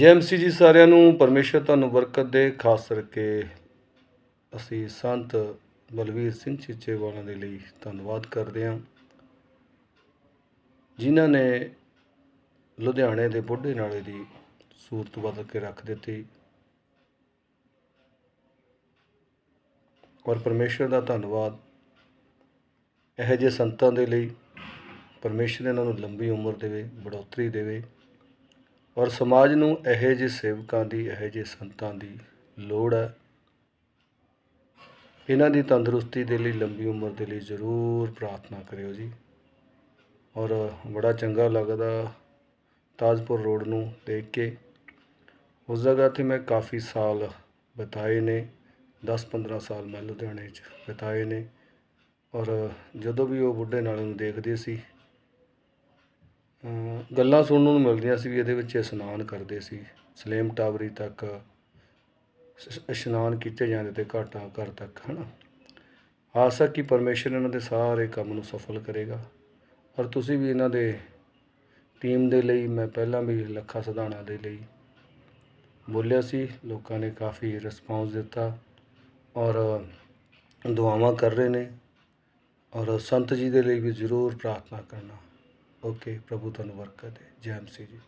ਜੈ ਐਮਸੀ ਜੀ ਸਾਰਿਆਂ ਨੂੰ, ਪਰਮੇਸ਼ਰ ਤੁਹਾਨੂੰ ਬਰਕਤ ਦੇ, ਖਾਸ ਕਰਕੇ ਅਸੀਂ ਸੰਤ ਬਲਵੀਰ ਸਿੰਘ ਚੀਚੇਵਾਲਾਂ ਦੇ ਲਈ ਧੰਨਵਾਦ ਕਰਦੇ ਹਾਂ। ਜਿਨ੍ਹਾਂ ਨੇ ਲੁਧਿਆਣੇ ਦੇ ਬੁੱਢੇ ਨਾਲੇ ਦੀ ਸੂਰਤ ਬਦਲ ਕੇ ਰੱਖ ਦਿੱਤੀ ਔਰ ਪਰਮੇਸ਼ਰ ਦਾ ਧੰਨਵਾਦ ਇਹੋ ਜਿਹੇ ਸੰਤਾਂ ਦੇ ਲਈ, ਪਰਮੇਸ਼ਰ ਇਹਨਾਂ ਨੂੰ ਲੰਬੀ ਉਮਰ ਦੇਵੇ, ਬੜੋਤਰੀ ਦੇਵੇ। ਔਰ ਸਮਾਜ ਨੂੰ ਇਹੋ ਜਿਹੇ ਸੇਵਕਾਂ ਦੀ, ਇਹੋ ਜਿਹੇ ਸੰਤਾਂ ਦੀ ਲੋੜ ਹੈ। ਇਹਨਾਂ ਦੀ ਤੰਦਰੁਸਤੀ ਦੇ ਲਈ ਲੰਬੀ ਉਮਰ ਦੇ ਲਈ ਜ਼ਰੂਰ ਪ੍ਰਾਰਥਨਾ ਕਰਿਓ ਜੀ। ਔਰ ਬੜਾ ਚੰਗਾ ਲੱਗਦਾ ਤਾਜਪੁਰ ਰੋਡ ਨੂੰ ਦੇਖ ਕੇ। ਉਸ ਜਗ੍ਹਾ ਤੇ ਮੈਂ ਕਾਫੀ ਸਾਲ ਬਿਤਾਏ ਨੇ 10-15 ਸਾਲ ਮੈਂ ਲੁਧਿਆਣੇ 'ਚ ਬਿਤਾਏ ਨੇ। ਔਰ ਜਦੋਂ ਵੀ ਉਹ ਬੁੱਢੇ ਨਾਲੇ ਨੂੰ ਦੇਖਦੇ ਸੀ ਗੱਲਾਂ ਸੁਣਨ ਨੂੰ ਮਿਲਦੀਆਂ ਸੀ ਵੀ ਇਹਦੇ ਵਿੱਚ ਇਸ਼ਨਾਨ ਕਰਦੇ ਸੀ। ਸਲੇਮ ਟਾਵਰੀ ਤੱਕ ਇਸ਼ਨਾਨ ਕੀਤੇ ਜਾਂਦੇ ਤੇ ਘਾਟਾ ਘਰ ਤੱਕ, ਹਨਾ? ਹੈ ਕਿ ਪਰਮੇਸ਼ਰ ਇਹਨਾਂ ਦੇ ਸਾਰੇ ਕੰਮ ਨੂੰ ਸਫਲ ਕਰੇਗਾ। ਔਰ ਤੁਸੀਂ ਵੀ ਇਹਨਾਂ ਦੇ ਟੀਮ ਦੇ ਲਈ, ਮੈਂ ਪਹਿਲਾਂ ਵੀ ਲੱਖਾ ਸਧਾਣਾ ਦੇ ਲਈ ਬੋਲਿਆ ਸੀ, ਲੋਕਾਂ ਨੇ ਕਾਫੀ ਰਿਸਪੌਂਸ ਦਿੱਤਾ ਔਰ ਦੁਆਵਾਂ ਕਰ ਰਹੇ ਨੇ ਔਰ ਸੰਤ ਜੀ ਦੇ ਲਈ ਵੀ ਜ਼ਰੂਰ ਪ੍ਰਾਰਥਨਾ ਕਰਨਾ। ਓਕੇ ਪ੍ਰਭੂ ਤੁਹਾਨੂੰ ਬਰਕਤ ਦੇ ਜੈ ਮਸੀਹ ਜੀ।